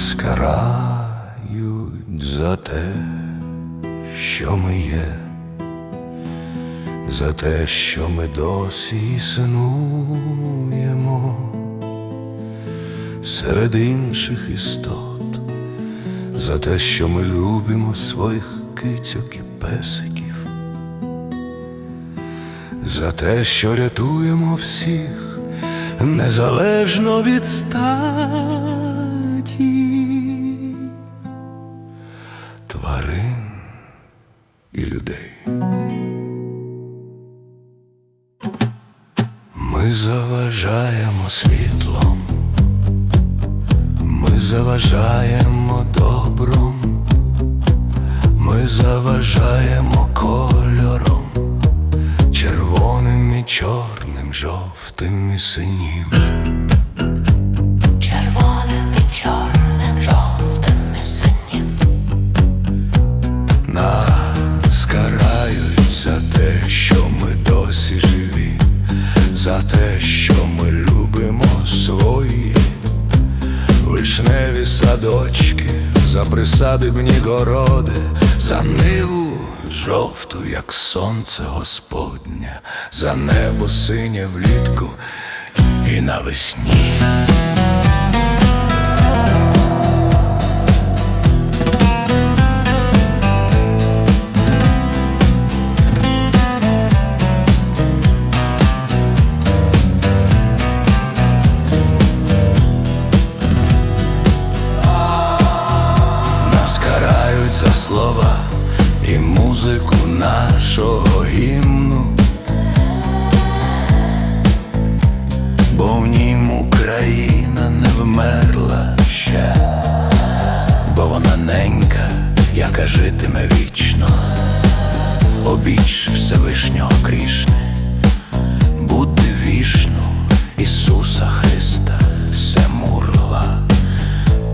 Нас карають за те, що ми є, за те, що ми досі існуємо. Серед інших істот, за те, що ми любимо своїх кицьок і песиків, за те, що рятуємо всіх незалежно від статі і людей. Ми заважаємо світлом, ми заважаємо добром, ми заважаємо кольором, червоним і чорним, жовтим і синім. Садочки, за присадибні городи, за ниву жовту, як сонце Господня, за небо синє влітку і навесні. Житиме вічно, обіч Всевишнього Крішни, бути вішну Ісуса Христа, Семурла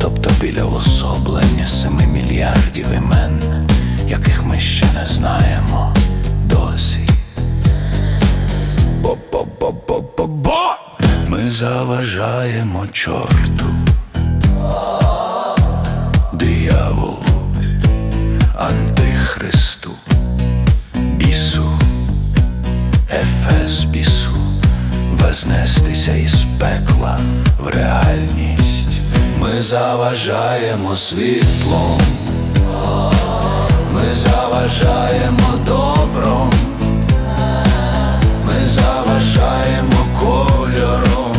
тобто біля особлення семи мільярдів імен, яких ми ще не знаємо досі. Бо-бо-бо-бо-бо-бо Ми заважаємо чорту, дияволу, антихристу, бісу, ефес бісу, вознестися із пекла в реальність. Ми заважаємо світлом, ми заважаємо добром, ми заважаємо кольором,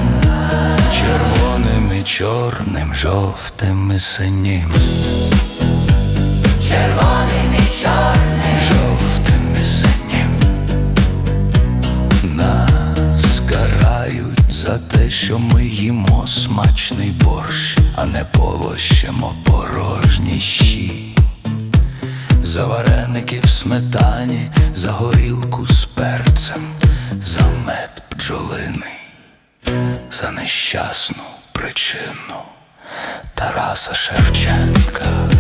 червоним і чорним, жовтим і синім, Червоним і чорним. жовтим і синім. Нас карають за те, що ми їмо смачний борщ, а не полощемо порожні щі. За вареники в сметані, за горілку з перцем, за мед бджолиний, за нещасну причину Тараса Шевченка.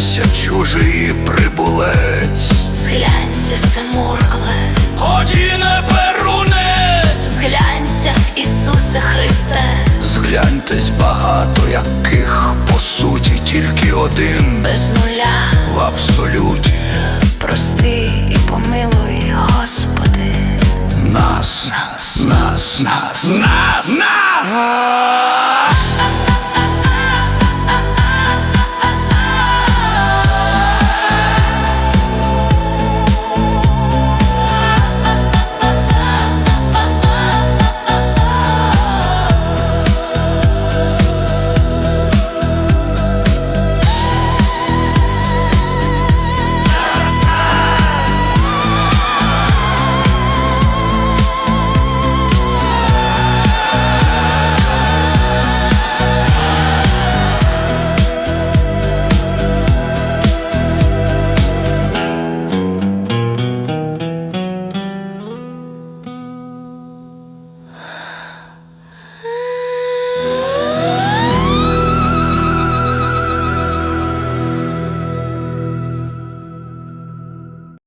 Зглянься чужий прибулець. зглянься Семуркле, Годі не перуне, зглянься Ісусе Христе, згляньтесь багато яких по суті тільки один. Без нуля, в абсолюті. Прости і помилуй, Господи. нас, нас, нас, нас, нас,